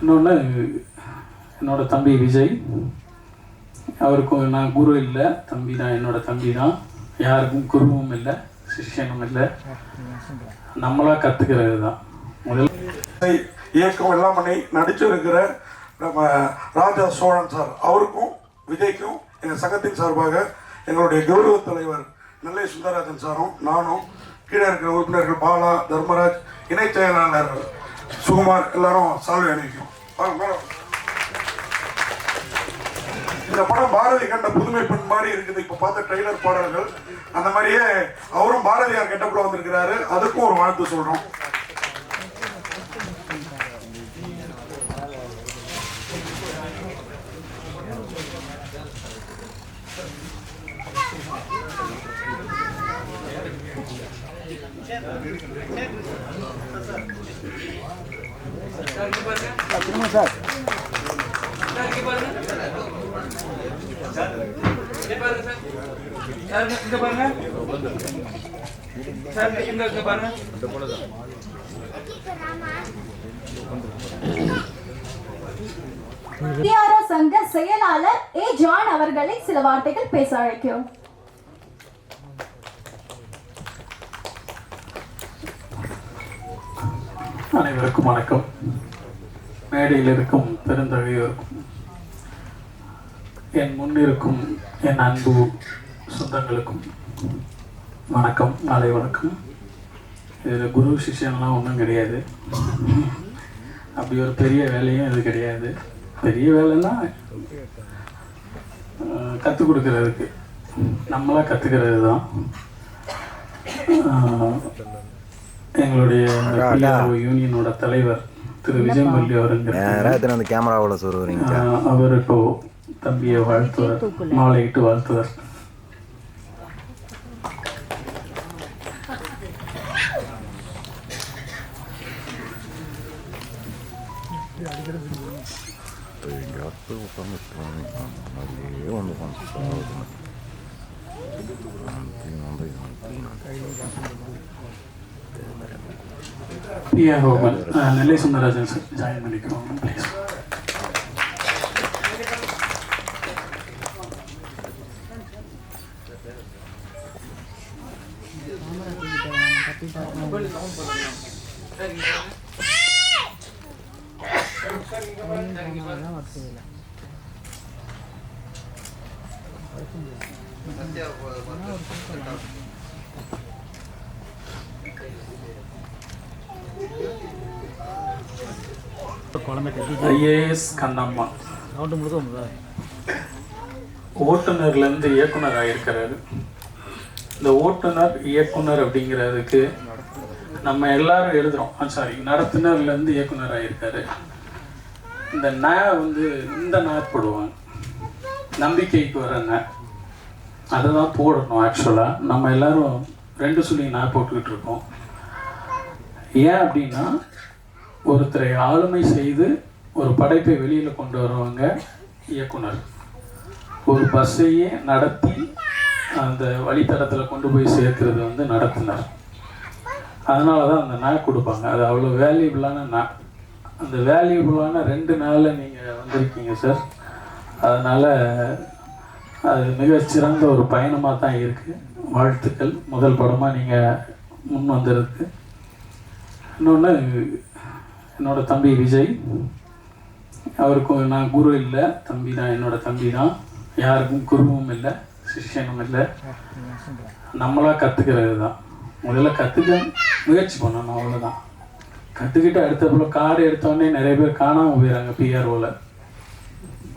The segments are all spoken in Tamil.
இன்னொன்று என்னோட தம்பி விஜய். அவருக்கும் நான் குரு இல்லை. தம்பி தான் என்னோடய தம்பி தான். யாருக்கும் குருவும் இல்லை சிஷ்யனும் இல்லை. நம்மளாக கற்றுக்கிறது தான். முதல் இயக்கம் எல்லாம் பண்ணி நடிச்சிருக்கிற நம்ம ராஜா சோழன் சார். அவருக்கும் விஜய்க்கும் எங்கள் சங்கத்தின் சார்பாக எங்களுடைய கௌரவ தலைவர் நெல்லை சுந்தரராஜன் சாரும் நானும் கீழே இருக்கிற உறுப்பினர்கள் பாலா தர்மராஜ் இணைச் செயலாளர் சுகுமார் எல்லாரும் சால்வை அணிவிக்கும் இந்த படம் பாரதி கண்ட புதுமை பெண் மாதிரி இருக்குது. இப்போ பார்த்த ட்ரெய்லர் பாடல்கள் அந்த மாதிரியே அவரும் பாரதியார் கெட்டப்புல வந்திருக்கிறாரு. அதுக்கும் ஒரு வாழ்த்து சொல்றோம். சார் இங்க பாருங்க சார் இங்க இங்க பாருங்க சங்க செயலாளர் ஏ ஜான் அவர்களை சில வார்த்தைகள் பேச அழைக்கிறோம். அனைவருக்கும் வணக்கம். மேடையில் இருக்கும் பெருந்தகையோருக்கும் என் முன்னிருக்கும் என் அன்பு சொந்தங்களுக்கும் வணக்கம் மாலை வணக்கம். இதில் குரு சிஷ்யன்லாம் ஒன்றும் கிடையாது. அப்படி ஒரு பெரிய வேலையும் இது கிடையாது. பெரிய வேலைன்னா கற்றுக் கொடுக்கறதுக்கு. நம்மளாக கற்றுக்கிறது தான் எங்களுடைய யூனியனோட தலைவர் திரு விஜயமல்லி அவருங்க நேரத்தில் அந்த கேமராவில் சொல்லுவீங்க அவர் இப்போ தம்பியை வாழ்த்துவார் மாலையிட்டு வாழ்த்துவார். வந்து உட்காந்து PRO Nellai Sundararajan sir join பண்ணிக்கிறோம் ப்ளீஸ் ஐஏஎஸ் கண்ணம்மா. ஓட்டுநர்லேருந்து இயக்குனர் ஆகியிருக்கிறாரு இந்த ஓட்டுநர் இயக்குனர் அப்படிங்கிறதுக்கு நம்ம எல்லாரும் எழுதுகிறோம் சாரி நடத்துனர்லேருந்து இயக்குனர் ஆகியிருக்காரு இந்த ந வந்து இந்த நார் போடுவாங்க. நம்பிக்கைக்கு வர ந. அதை தான் போடணும் ஆக்சுவலாக நம்ம எல்லாரும் ரெண்டு சொல்லி நான் போட்டுக்கிட்டு இருக்கோம். ஏன் அப்படின்னா ஒருத்தரை ஆளுமை செய்து ஒரு படைப்பை வெளியில் கொண்டு வரவங்க இயக்குனர். ஒரு பஸ்ஸையே நடத்தி அந்த வழித்தடத்தில் கொண்டு போய் சேர்க்கறது வந்து நடத்தினர். அதனால தான் அந்த நாய் கொடுப்பாங்க. அது அவ்வளோ வேல்யூபிளான நாய். அந்த வேல்யூபிளான ரெண்டு நாளில் நீங்கள் வந்திருக்கீங்க சார் அதனால் அது மிக சிறந்த ஒரு பயணமாக தான் இருக்குது வாழ்த்துக்கள். முதல் படமாக நீங்கள் முன் வந்திருக்கு இன்னொன்று என்னோடய தம்பி விஜய். அவருக்கும் நான் குரு இல்லை. தம்பி தான் என்னோட தம்பி தான். யாருக்கும் குருவும் இல்லை சிஷ்யனும் இல்லை. நம்மளாக கற்றுக்கிறது தான். முதல்ல கற்றுக்க முயற்சி பண்ணணும் அவ்வளோதான் கற்றுக்கிட்டு அடுத்தப்பல கார் எடுத்தோடனே நிறைய பேர் காணாமல் போயிடறாங்க பிஆர்ஓவில்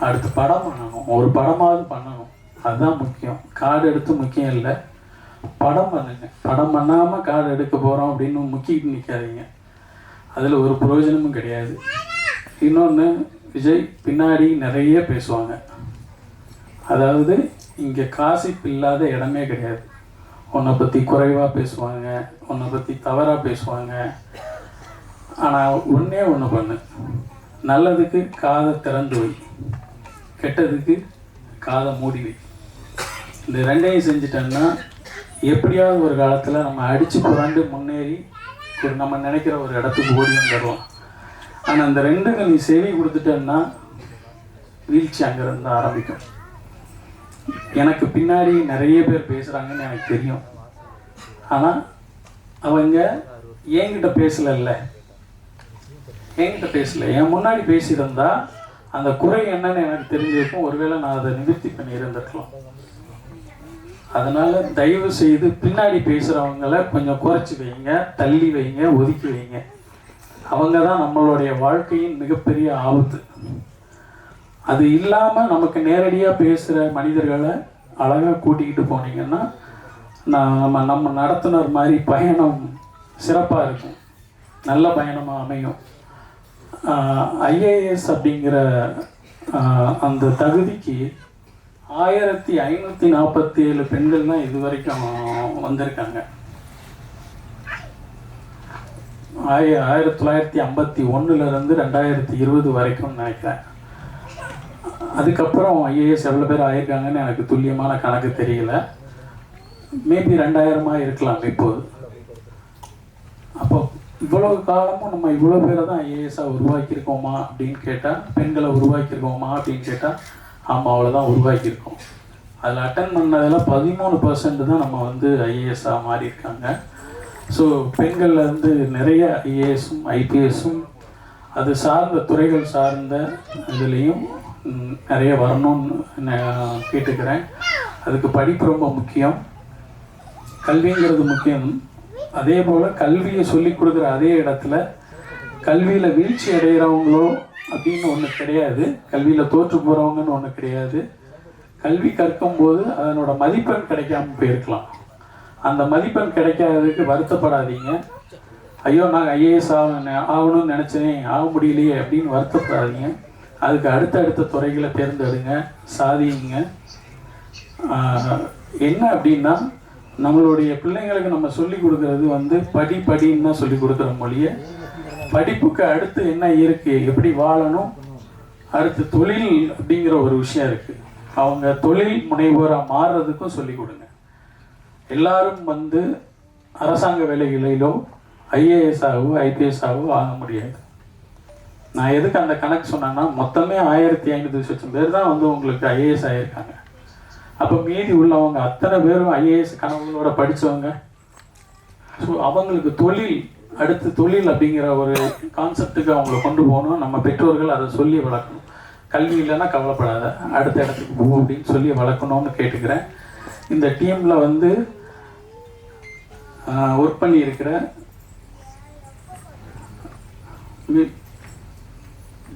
அடுத்து படம் பண்ணணும். ஒரு படமாவது பண்ணணும். அதுதான் முக்கியம். கார்டு எடுத்து முக்கியம் இல்லை. படம் பண்ணுங்க. படம் பண்ணாமல் கார்டு எடுக்க போகிறோம் அப்படின்னு முக்கிட்டு நிற்காதீங்க அதில் ஒரு பிரயோஜனமும் கிடையாது. இன்னொன்று விஜய் பின்னாடி நிறைய பேசுவாங்க. அதாவது இங்கே காசிப் இல்லாத இடமே கிடையாது. உன்னை பற்றி குறைவாக பேசுவாங்க. உன்னை பற்றி தவறாக பேசுவாங்க. ஆனால் ஒன்றே ஒன்று பண்ணு. நல்லதுக்கு காதை திறந்து வை. கெட்டதுக்கு காதை மூடி வை. இந்த ரெண்டையும் செஞ்சிட்டோம்னா எப்படியாவது ஒரு காலத்தில் நம்ம அடித்து புரண்டு முன்னேறி ஒரு நம்ம நினைக்கிற ஒரு இடத்துக்கு ஓடி வந்துடுவோம் ஆனால் அந்த ரெண்டுக்கு நீ செவி கொடுத்துட்டேன்னா வீழ்ச்சி அங்கேருந்து ஆரம்பிக்கும். எனக்கு பின்னாடி நிறைய பேர் பேசுகிறாங்கன்னு எனக்கு தெரியும். ஆனால் அவங்க என்கிட்ட பேசலைல்ல என்கிட்ட பேசலை. என் முன்னாடி பேசியிருந்தா அந்த குறை என்னன்னு எனக்கு தெரிஞ்சிருக்கும் ஒருவேளை நான் அதை நிவர்த்தி பண்ணி இருந்திருக்கலாம் அதனால தயவு செய்து பின்னாடி பேசுகிறவங்களை கொஞ்சம் குறைச்சி வைங்க தள்ளி வைங்க ஒதுக்கி வைங்க. அவங்க தான் நம்மளுடைய வாழ்க்கையின் மிகப்பெரிய ஆபத்து. அது இல்லாம நமக்கு நேரடியாக பேசுற மனிதர்களை அழகாக கூட்டிக்கிட்டு போனீங்கன்னா நான் நம்ம நம்ம நடத்துனர் மாதிரி பயணம் சிறப்பாக இருக்கும். நல்ல பயணமாக அமையும். ஐஏஎஸ் அப்படிங்கிற அந்த தகுதிக்கு ஆயிரத்தி ஐநூற்றி நாற்பத்தி ஏழு பெண்கள் தான் இது வரைக்கும் வந்திருக்காங்க. ஆய ஆயிரத்தி தொள்ளாயிரத்தி ஐம்பத்தி ஒன்றுலேருந்து ரெண்டாயிரத்தி இருபது வரைக்கும் நினைக்கிறேன். அதுக்கப்புறம் ஐஏஎஸ் எவ்வளோ பேர் ஆயிருக்காங்கன்னு எனக்கு துல்லியமான கணக்கு தெரியல. மேபி ரெண்டாயிரமாக இருக்கலாம் இப்போது. அப்போ இவ்வளவு காலமும் நம்ம இவ்வளோ பேரை தான் ஐஏஎஸ்ஸாக உருவாக்கியிருக்கோமா அப்படின்னு கேட்டால் பெண்களை உருவாக்கியிருக்கோமா அப்படின்னு கேட்டால் ஆமாம் அவ்வளோதான் உருவாக்கியிருக்கோம். அதில் அட்டன் பண்ணதில் பதிமூணு பர்சன்ட் தான் நம்ம வந்து ஐஏஎஸ்ஸாக மாறியிருக்காங்க. ஸோ பெண்களில் வந்து நிறைய ஐஏஎஸும் ஐபிஎஸும் அது சார்ந்த துறைகள் சார்ந்த இதுலேயும் நிறைய வரணும்னு நான் கேட்டுக்கிறேன். அதுக்கு படிப்பு ரொம்ப முக்கியம். கல்விங்கிறது முக்கியம். அதே போல் கல்வியை சொல்லி கொடுக்குற அதே இடத்துல கல்வியில் வீழ்ச்சி அடைகிறவங்களோ அப்படின்னு ஒன்று கிடையாது. கல்வியில் தோற்று போகிறவங்கன்னு ஒன்று கிடையாது. கல்வி கற்கும் போது அதனோட மதிப்பெண் கிடைக்காம போயிருக்கலாம். அந்த மதிப்பெண் கிடைக்காததுக்கு வருத்தப்படாதீங்க. ஐயோ நான் ஐஏஎஸ் ஆகணும் ஆகணும்னு நினச்சேன் ஆக முடியலையே அப்படின்னு வருத்தப்படாதீங்க. அதுக்கு அடுத்தடுத்த துறைகளை தேர்ந்தெடுங்க சாதிங்க என்ன அப்படின்னா நம்மளுடைய பிள்ளைங்களுக்கு நம்ம சொல்லி கொடுக்கறது வந்து படி படின்னு தான் சொல்லி கொடுக்குற மொழியை. படிப்புக்கு அடுத்து என்ன இருக்கு எப்படி வாழணும் அடுத்து தொழில் அப்படிங்கிற ஒரு விஷயம் இருக்கு. அவங்க தொழில் முனைவோராக மாறுறதுக்கும் சொல்லி கொடுங்க. எல்லாரும் வந்து அரசாங்க வேலைகளிலோ ஐஏஎஸ் ஆகவோ ஐபிஎஸ் ஆகவோ ஆக முடியாது. நான் எதுக்கு அந்த கணக்கு சொன்னேன்னா மொத்தமே ஆயிரத்தி ஐநூறு லட்சம் பேர் தான் வந்து உங்களுக்கு ஐஏஎஸ் ஆகியிருக்காங்க அப்போ மீதி உள்ளவங்க அத்தனை பேரும் ஐஏஎஸ் கனவுகளோட படித்தவங்க ஸோ அவங்களுக்கு தொழில் அடுத்து தொழில் அப்படிங்கிற ஒரு கான்செப்டுக்கு அவங்கள கொண்டு போகணும். நம்ம பெற்றோர்கள் அதை சொல்லி வளர்க்கணும். கல்வி இல்லைன்னா கவலைப்படாத. அடுத்த இடத்துக்கு போ அப்படின்னு சொல்லி வளர்க்கணும்னு கேட்டுக்கிறேன். இந்த டீமில் வந்து ஒர்க் பண்ணியிருக்கிற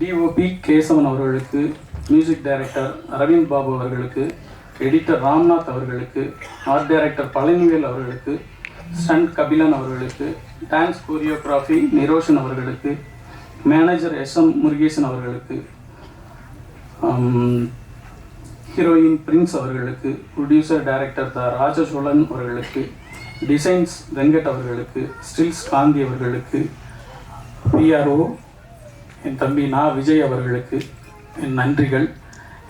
டிஓபி கேசவன் அவர்களுக்கு மியூசிக் டைரக்டர் அரவிந்த் பாபு அவர்களுக்கு எடிட்டர் ராம்நாத் அவர்களுக்கு ஆர்ட் டைரக்டர் பழனிவேல் அவர்களுக்கு ஸ்டண்ட் கபிலன் அவர்களுக்கு டான்ஸ் கோரியோகிராஃபி நிரோஷன் அவர்களுக்கு மேனேஜர் எஸ் எம் முருகேசன் அவர்களுக்கு um, ஹீரோயின் பிரின்ஸ் அவர்களுக்கு ப்ரொடியூசர் டைரக்டர் த ராஜசோழன் அவர்களுக்கு டிசைன்ஸ் வெங்கட் அவர்களுக்கு ஸ்டில்ஸ் காந்தி அவர்களுக்கு பிஆர்ஓ என் தம்பி நா விஜய் அவர்களுக்கு என் நன்றிகள்.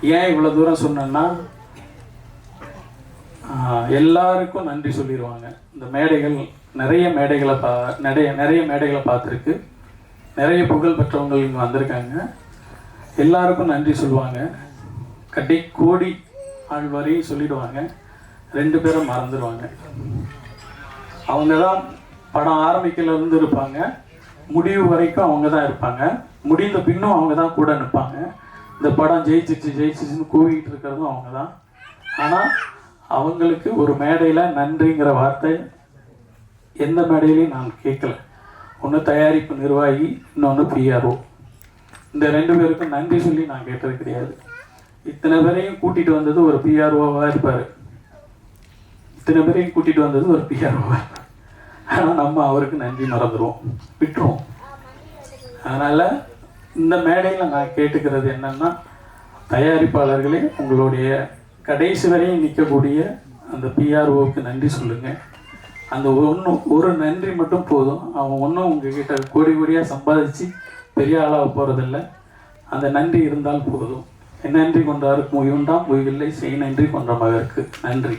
ஏன் இவ்வளோ தூரம் சொன்னேன்னா எல்லாருக்கும் நன்றி சொல்லிடுவாங்க இந்த மேடைகள் நிறைய மேடைகளை பா நிறைய நிறைய மேடைகளை பார்த்துருக்கு. நிறைய புகழ் பெற்றவங்கள் இங்கே வந்திருக்காங்க. எல்லாருக்கும் நன்றி சொல்லுவாங்க. கட்டி கோடி ஆழ்வாரையும் சொல்லிடுவாங்க. ரெண்டு பேரும் மறந்துடுவாங்க. அவங்க தான் படம் ஆரம்பிக்கலேருந்து இருப்பாங்க. முடிவு வரைக்கும் அவங்க தான் இருப்பாங்க. முடிந்த பின்னும் அவங்க தான் கூட நிற்பாங்க. இந்த படம் ஜெயிச்சிச்சு ஜெயிச்சிச்சுன்னு கூவிக்கிட்டு இருக்கிறதும் அவங்க தான் ஆனால் அவங்களுக்கு ஒரு மேடையில் நன்றிங்கிற வார்த்தை எந்த மேடையிலையும் நான் கேட்கல. ஒன்று தயாரிப்பு நிர்வாகி இன்னொன்று பிஆர்ஓ இந்த ரெண்டு பேருக்கும் நன்றி சொல்லி நான் கேட்டது கிடையாது. இத்தனை பேரையும் கூட்டிகிட்டு வந்தது ஒரு பிஆர்ஓவாக இருப்பார். இத்தனை பேரையும் கூட்டிகிட்டு வந்தது ஒரு பிஆர்ஓவாக இருப்பார். ஆனால் நம்ம அவருக்கு நன்றி மறந்துடுவோம் விட்டுருவோம். அதனால் இந்த மேடையில் நான் கேட்டுக்கிறது என்னன்னா தயாரிப்பாளர்களே உங்களுடைய கடைசி வரையும் நிற்கக்கூடிய அந்த பிஆர்ஓவுக்கு நன்றி சொல்லுங்கள் அந்த ஒன்று ஒரு நன்றி மட்டும் போதும். அவன் ஒன்றும் உங்ககிட்ட கோடி கோடியாக சம்பாதிச்சு பெரிய ஆளாக போகிறதில்ல அந்த நன்றி இருந்தால் போதும். நன்றி கொண்டாருக்கு உயுண்டாம் உயிரில்லை செய் நன்றி கொண்ட மகருக்கு. நன்றி.